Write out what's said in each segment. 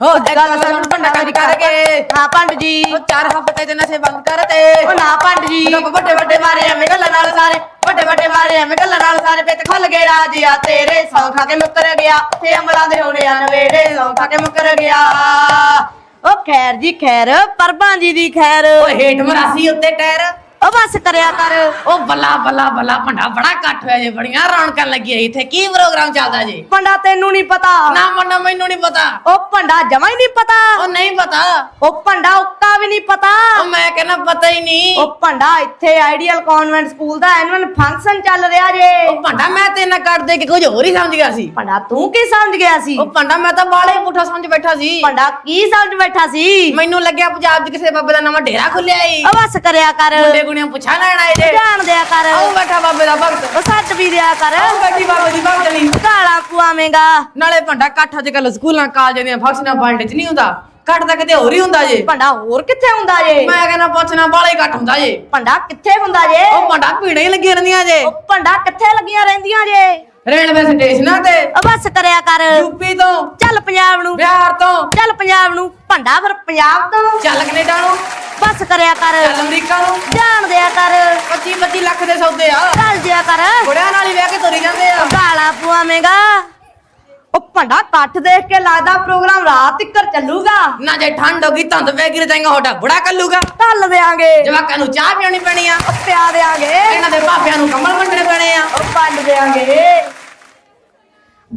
ਹੋ ਗੱਲ ਸੁਣ ਭੰਡਾ ਮੇਰੀ ਕਰਕੇ। ਹਾਂ ਪੰਡ ਜੀ ਉਹ ਚਾਰ ਹਫ਼ਤੇ ਦੇ ਨਸ਼ੇ ਬੰਦ ਕਰ ਤੇ ਉਹ ਨਾ ਪੰਡ ਜੀ ਰੱਬ ਵੱਡੇ ਵੱਡੇ ਮਾਰੇ ਐਵੇਂ ਗੱਲਾਂ ਨਾਲ ਸਾਰੇ ਵੱਡੇ ਵੱਡੇ ਮਾਰੇ ਐਵੇਂ ਗੱਲਾਂ ਨਾਲ ਸਾਰੇ ਪਿੱਤ ਖੁੱਲ ਗਏ ਰਾਜ ਆ ਤੇਰੇ ਸੌਂ ਖਾ ਕੇ ਮੁੱਕਰ ਗਿਆ। ਤੇ ਅਮਲਾਂ ਦੇ ਹੋਣੇ ਆ ਨਵੇੜੇ ਸੌਂ ਖਾ ਕੇ ਮੁੱਕਰ ਗਿਆ। ਉਹ ਖੈਰ ਜੀ ਖੈਰ ਪਰਬਾਂ ਜੀ ਦੀ ਖੈਰ। ਓਏ ਹੇਠ ਮਰਾਸੀ ਉੱਤੇ ਟਾਇਰ ਉਹ ਬਸ ਕਰਿਆ ਕਰ। ਉਹ ਬੱਲਾ ਬੱਲਾ ਬੱਲਾ ਭੰਡਾ ਬੜਾ ਇਕੱਠ ਹੋਇਆ ਜੇ ਬੜੀਆਂ ਰੌਣਕਾਂ ਲੱਗੀਆਂ ਇੱਥੇ। ਕੀ ਪ੍ਰੋਗਰਾਮ ਚੱਲਦਾ ਜੀ? ਪੰਡਾ ਤੈਨੂੰ ਨਹੀਂ ਪਤਾ। ਨਾ ਮੰਨਾ ਮੈਨੂੰ ਨਹੀਂ ਪਤਾ। ਉਹ ਪੰਡਾ ਜਮਾ ਹੀ ਨਹੀਂ ਪਤਾ। ਉਹ ਨਹੀਂ ਉਹ ਪੰਡਾ ਉੱਕਾ ਵੀ ਨਹੀਂ ਪਤਾ। ਉਹ ਮੈਂ ਕਹਿੰਦਾ ਪਤਾ ਹੀ ਨਹੀਂ। ਉਹ ਪੰਡਾ ਇੱਥੇ ਆਈਡੀਅਲ ਕਨਵੈਂਟ ਸਕੂਲ ਦਾ ਐਨੂਅਲ ਫੰਕਸ਼ਨ ਚੱਲ ਰਿਹਾ ਜੇ। ਉਹ ਭੰਡਾ ਮੈਂ ਤੇ ਨਾ ਕੱਢ ਦੇ ਕੇ ਕੁਝ ਹੋਰ ਹੀ ਸਮਝ ਗਿਆ ਸੀ। ਪੰਡਾ ਤੂੰ ਕੀ ਸਮਝ ਗਿਆ ਸੀ? ਉਹ ਭੰਡਾ ਮੈਂ ਤਾਂ ਬਾਲੇ ਪੁੱਠਾ ਸਮਝ ਬੈਠਾ ਸੀ। ਪੰਡਾ ਕੀ ਸਮਝ ਬੈਠਾ ਸੀ? ਮੈਨੂੰ ਲੱਗਿਆ ਪੰਜਾਬ 'ਚ ਕਿਸੇ ਬਾਬੇ ਦਾ ਨਵਾਂ ਡੇਰਾ ਖੁੱਲਿਆ ਈ। ਉਹ ਬਸ ਕਰਿਆ ਕਰ। ਮੁੰਡੇ ਗੁਣੀਆਂ ਪੁੱਛਾ ਲੈਣ ਆਏ ਜੇ। ਜਾਣ ਦਿਆ ਕਰ। ਆਉ ਬੈਠਾ ਬਾਬੇ ਦਾ ਭਗਤ। ਉਹ ਸੱਟ ਵੀ ਦਿਆ ਕਰ। ਆਉ ਬੈਠੀ ਬਾਬੇ ਦੀ ਭਗਤਣੀ ਕਾਲਾ ਪੁਆਵੇਂਗਾ ਨਾਲੇ ਭੰਡਾ ਇਕੱਠ ਅੱਜ ਕੱਲ ਸਕੂਲਾਂ ਕਾਲਜਾਂ ਦੀਆਂ ਫੰਕਸ਼ਨਾਂ ਬਾਲਟੇ 'ਚ ਨਹੀਂ ਹੁੰਦਾ। ਇਕੱਠ ਤਾਂ ਕਿਤੇ ਹੋਰ ਹੀ ਹੁੰਦਾ ਜੇ। ਪੰਡਾ ਹੋਰ ਕਿੱਥੇ ਹੁੰਦਾ ਜੇ? ਮੈਂ ਕਹਿੰਦਾ ਪੁੱਛਣਾ ਬਾਲੇ ਇਕੱਠ ਹੁੰਦਾ ਜੇ। ਪੰਡਾ ਕਿੱਥੇ ਹੁੰਦਾ ਜੇ? ਉਹ ਭੰਡਾ ਭੀੜਾਂ ਹੀ ਲੱਗੀਆਂ ਰਹਿੰਦੀਆਂ ਜੇ। ਉਹ ਪੰਡਾ ਕਿੱਥੇ ਲੱਗੀਆਂ ਰਹਿੰਦੀਆਂ ਜੇ? ਰੇਲਵੇ ਸਟੇਸ਼ਨਾਂ ਤੇ। ਉਹ ਬਸ ਕਰਿਆ ਕਰ। ਯੂਪੀ ਤੋਂ। ਚੱਲ ਪੰਜਾਬ ਨੂੰ। ਬਿਹਾਰ ਤੋਂ। ਚੱਲ ਪੰਜਾਬ ਨੂੰ। ਪੰਡਾ ਫਿਰ ਪੰਜਾਬ ਤੋਂ। ਚੱਲ ਕੈਨੇਡਾ ਨੂੰ। ਬਸ ਕਰਿਆ ਕਰ। ਚੱਲ ਅਮਰੀਕਾ ਨੂੰ। ਜਾਣ ਦਿਆ ਕਰ। 25 25 ਲੱਖ ਦੇ ਸੌਦੇ ਆ। ਚੱਲ ਦਿਆ ਕਰ। ਬੁੜਿਆਂ ਨਾਲ ਹੀ ਵਿਆਹ ਕੇ ਤੁਰੀ ਜਾਂਦੇ ਆ। ਗਾਲਾ ਪੁਆਵੇਂਗਾ ਉਹ ਪੰਡਾ ਕੱਠ ਦੇਖ ਕੇ ਲੱਗਦਾ ਪ੍ਰੋਗਰਾਮ ਰਾਤ ਤੱਕ ਚੱਲੂਗਾ। ਨਾ ਜੇ ਠੰਡ ਹੋ ਗਈ ਧੁੰਦ ਪੈ ਗਈ ਜਾਏਗਾ ਹੋਟਾ ਬੁੜਾ ਕੱਲੂਗਾ। ਢੱਲ ਦੇਾਂਗੇ ਜਵਾਕਾਂ ਨੂੰ ਚਾਹ ਪਿਆਉਣੀ ਪੈਣੀ ਆ। ਉਹ ਪਿਆ ਦੇਾਂਗੇ ਇਹਨਾਂ ਦੇ ਭਾਪਿਆਂ ਨੂੰ ਕੰਬਲ ਵੰਡਣੇ ਪੈਣੇ ਆ। ਉਹ ਪੰਡ ਦੇਾਂਗੇ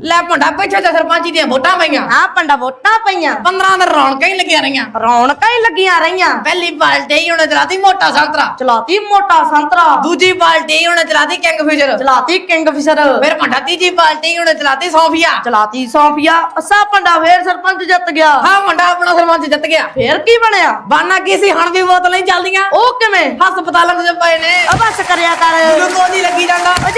ਲੈ ਭੰਡਾ ਪਿੱਛੇ ਤੇ ਸਰਪੰਚੀ ਦੀਆਂ ਵੋਟਾਂ ਪਈਆਂ। ਹਾਂ ਪੰਡਾ ਵੋਟਾਂ ਪਈਆਂ। 15 ਦਿਨ ਰੌਣਕਾਂ ਹੀ ਲੱਗੀਆਂ ਰਹੀਆਂ। ਰੌਣਕਾਂ ਹੀ ਲੱਗੀਆਂ ਰਹੀਆਂ। ਪਹਿਲੀ ਪਾਲਟੀ ਹੀ ਉਹਨੇ ਚਲਾਤੀ ਮੋਟਾ ਸੰਤਰਾ। ਚਲਾਤੀ ਮੋਟਾ ਸੰਤਰਾ। ਦੂਜੀ ਪਾਲਟੀ ਹੀ ਉਹਨੇ ਚਲਾਤੀ ਕਿੰਗਫਿਸ਼ਰ ਚਲਾਤੀ ਕਿੰਗਫਿਸ਼ਰ ਫਿਰ ਭੰਡਾ ਤੀਜੀ ਪਾਲਟੀ ਹੀ ਉਹਨੇ ਚਲਾਤੀ ਸੋਫੀਆ। ਚਲਾਤੀ ਸੌਫੀਆ। ਅਸਾ ਪੰਡਾ ਫੇਰ ਸਰਪੰਚ ਜਿੱਤ ਗਿਆ। ਹਾਂ ਭੰਡਾ ਆਪਣਾ ਸਰਪੰਚ ਜਿੱਤ ਗਿਆ। ਫੇਰ ਕੀ ਬਣਿਆ? ਬਾਨਾ ਕੀ ਸੀ ਹਣ ਵੀ ਬੋਤਲਾਂ ਹੀ ਚੱਲਦੀਆਂ। ਉਹ ਕਿਵੇਂ? ਹਸਪਤਾਲਾਂ 'ਚ ਪਏ ਨੇ। ਉਹ ਬਸ ਕਰਿਆ ਕਰ। ਗਲੂਕੋਜ਼ ਹੀ ਲੱਗੀ ਜਾਂਦਾ। ਉਹ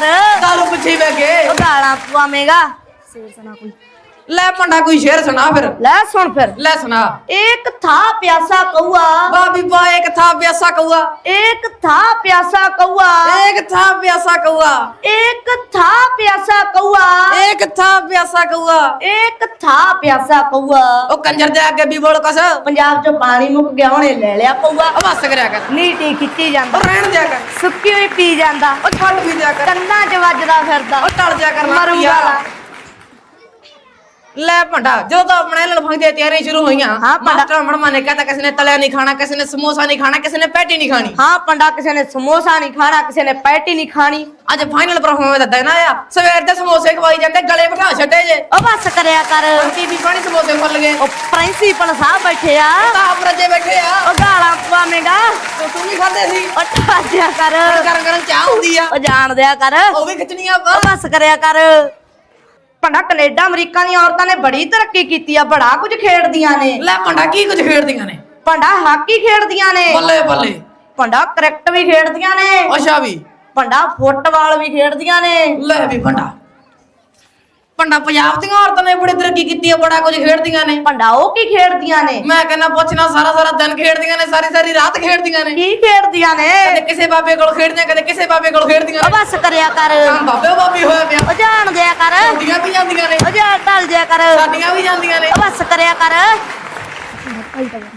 ਕਰ ਦਾਰੂ ਪਿੱਛੇ ਗਏ। ਉਹ ਗਾਲਾਂ ਪੁਆਵੇਂਗਾ ਸ਼ੇਰ ਸੁਣਾ ਕੋਈ। ਲੈ ਭੰਡਾ ਕੋਈ ਸ਼ੇਰ ਸੁਣਾ ਫਿਰ। ਲੈ ਸੁਣ ਫਿਰ। ਲੈ ਸੁਣਾ। ਇੱਕ ਥਾ ਪਿਆਸਾ ਕਊਆ। ਬਾਬੀ ਬਾ ਇੱਕ ਥਾ ਪਿਆਸਾ ਕਊਆ। ਇੱਕ ਥਾ ਪਿਆਸਾ ਕਊਆ। ਇੱਕ ਥਾ ਪਿਆਸਾ ਕਊਆ। ਇੱਕ ਥਾ ਪਿਆਸਾ ਕਊਆ। ਇੱਕ ਥਾ ਪਿਆਸਾ ਕਊਆ। ਇੱਕ ਥਾ ਪਿਆਸਾ ਕਊਆ। ਉਹ ਕੰਜਰ ਦੇ ਅੱਗੇ ਵੀ ਬੋਲ ਕਸ ਪੰਜਾਬ ਚੋਂ ਪਾਣੀ ਮੁੱਕ ਗਿਆ ਉਹਨੇ ਲੈ ਲਿਆ ਪਊਆ ਅਵਸ ਕਰਿਆ ਕਰ। ਨੀਟੀ ਖਿੱਚੀ ਜਾਂਦਾ। ਉਹ ਰਹਿਣ ਦਿਆ ਕਰ। ਸੁੱਕੀ ਹੋਈ ਪੀ ਜਾਂਦਾ। ਉਹ ਛੱਡ ਵੀ ਦਿਆ ਕਰ। ਕੰਨਾਂ 'ਚ ਵੱਜਦਾ ਫਿਰਦਾ। ਉਹ ਟਲ ਜਾ ਕਰ ਮਰੂਗਾ ਲੈ ਭੰਡਾ ਜਦੋਂ ਤਾਂ ਆਪਣੇ ਲੜਫਾਂ ਦੀਆਂ ਤਿਆਰੀਆਂ ਸ਼ੁਰੂ ਹੋਈਆਂ ਹਾਂ, ਭੰਡਾ। ਮਾਸਟਰ ਮੜਮਾ ਨੇ ਕਹਤਾ ਕਿਸੇ ਨੇ ਤਲਿਆ ਨਹੀਂ ਖਾਣਾ ਕਿਸੇ ਨੇ ਸਮੋਸਾ ਨਹੀਂ ਖਾਣਾ ਕਿਸੇ ਨੇ ਪੈਟੀ ਨਹੀਂ ਖਾਣੀ। ਹਾਂ ਪੰਡਾ ਕਿਸੇ ਨੇ ਸਮੋਸਾ ਨਹੀਂ ਖਾਣਾ ਕਿਸੇ ਨੇ ਪੈਟੀ ਨਹੀਂ ਖਾਣੀ। ਅੱਜ ਫਾਈਨਲ ਪਰਫਾਰਮੈਂਸ ਦਾ ਦਿਨ ਆਇਆ। ਸਵੇਰ ਦੇ ਸਮੋਸੇ ਖਵਾਈ ਜਾਂਦੇ ਗਲੇ ਬਿਠਾ ਛੱਡੇ ਜੇ। ਉਹ ਬਸ ਕਰਿਆ ਕਰ। ਟੀਵੀ ਪਾਣੀ ਸਮੋਸੇ ਖੁੱਲ ਗਏ। ਉਹ ਪ੍ਰਿੰਸੀਪਲ ਸਾਹਿਬ ਬੈਠੇ ਆ। ਤਾਂ ਆਪ ਰੱਜੇ ਬੈਠੇ ਆ। ਉਹ ਗਾਲਾਂ ਪਾਵੇਂਗਾ ਤੇ ਤੂੰ ਵੀ ਖਾਦੇ ਸੀ। ਉਹ ਟਾਜਿਆ ਕਰ। ਗਰਮ ਗਰਮ ਚਾਹ ਹੁੰਦੀ ਆ। ਉਹ ਜਾਣ ਦਿਆ ਕਰ। ਉਹ ਵੀ ਖਿੱਚਣੀ ਆ ਉਹ ਬਸ ਕਰਿਆ ਕਰ। ਪੰਡਾ ਕੈਨੇਡਾ ਅਮਰੀਕਾ ਦੀਆਂ ਔਰਤਾਂ ਨੇ ਬੜੀ ਤਰੱਕੀ ਕੀਤੀ ਆ ਬੜਾ ਕੁਝ ਖੇਡਦੀਆਂ ਨੇ। ਲੈ ਭੰਡਾ ਕੀ ਕੁਝ ਖੇਡਦੀਆਂ ਨੇ? ਪੰਡਾ ਹਾਕੀ ਖੇਡਦੀਆਂ ਨੇ। ਬੱਲੇ ਬੱਲੇ। ਪੰਡਾ ਕ੍ਰਿਕਟ ਵੀ ਖੇਡਦੀਆਂ ਨੇ। ਅੱਛਾ ਵੀ। ਪੰਡਾ ਫੁੱਟਬਾਲ ਵੀ ਖੇਡਦੀਆਂ ਨੇ। ਲੈ ਵੀ ਭੰਡਾ। ਭੰਡਾ ਪੰਜਾਬ ਦੀਆਂ ਔਰਤਾਂ ਨੇ ਬੜੀ ਤਰੱਕੀ ਕੀਤੀ ਆ ਬੜਾ ਕੁਝ ਖੇਡਦੀਆਂ ਨੇ। ਪੰਡਾ ਉਹ ਕੀ ਖੇਡਦੀਆਂ ਨੇ? ਮੈਂ ਕਹਿੰਦਾ ਪੁੱਛਣਾ ਸਾਰਾ ਸਾਰਾ ਦਿਨ ਖੇਡਦੀਆਂ ਨੇ ਸਾਰੀ ਸਾਰੀ ਰਾਤ ਖੇਡਦੀਆਂ ਨੇ। ਕੀ ਖੇਡਦੀਆਂ ਨੇ? ਕਦੇ ਕਿਸੇ ਬਾਬੇ ਕੋਲ ਖੇਡਦੀਆਂ ਕਦੇ ਕਿਸੇ ਬਾਬੇ ਕੋਲ ਖੇਡਦੀਆਂ ਉਹ ਨੇ ਬਸ ਕਰਿਆ ਕਰ। ਕੰਮ ਬਾਬੇ ਬਾਬੀ ਹੋਇਆ ਪਿਆ। ਉਹ ਜਾਣ ਦਿਆ ਕਰ। ਵੀ ਜਾਂਦੀਆਂ ਨੇ। ਉਹ ਜਾਣ ਢਲ ਦਿਆ ਕਰ। ਸਾਡੀਆਂ ਵੀ ਜਾਂਦੀਆਂ ਨੇ। ਉਹ ਬਸ ਕਰਿਆ ਕਰ।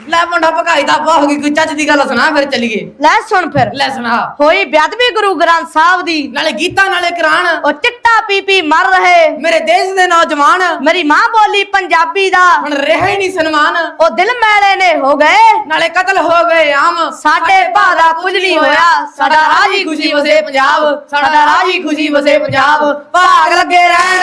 ਲੈ ਮੁੰਡਾ ਭਕਾਈ ਦਾ ਹੋ ਗਈ ਕੋਈ ਚੱਜ ਦੀ ਗੱਲ ਸੁਣਾ ਫਿਰ ਚੱਲੀਏ। ਲੈ ਸੁਣ ਫਿਰ। ਲੈ ਸੁਣਾ। ਹੋਈ ਬੇਅਦਬੀ ਗੁਰੂ ਗ੍ਰੰਥ ਸਾਹਿਬ ਦੀ। ਨਾਲੇ ਗੀਤਾਂ ਨਾਲੇ ਕੁਰਾਨ। ਉਹ ਚਿੱਟਾ ਪੀ ਪੀ ਮਰ ਰਹੇ। ਮੇਰੇ ਦੇਸ਼ ਦੇ ਨੌਜਵਾਨ। ਮੇਰੀ ਮਾਂ ਬੋਲੀ ਪੰਜਾਬੀ ਦਾ। ਹੁਣ ਰਿਹਾ ਹੀ ਨਹੀਂ ਸਨਮਾਨ। ਉਹ ਦਿਲ ਮੈਲੇ ਨੇ ਹੋ ਗਏ। ਨਾਲੇ ਕਤਲ ਹੋ ਗਏ ਆਮ। ਸਾਡੇ ਭਾ ਦਾ ਕੁਝ ਨਹੀਂ ਹੋਇਆ। ਸਾਡਾ ਰਾਜੀ ਖੁਸ਼ੀ ਵਸੇ ਪੰਜਾਬ। ਸਾਡਾ ਰਾਜੀ ਖੁਸ਼ੀ ਵਸੇ ਪੰਜਾਬ। ਭਾਗ ਲੱਗੇ ਰਹਿ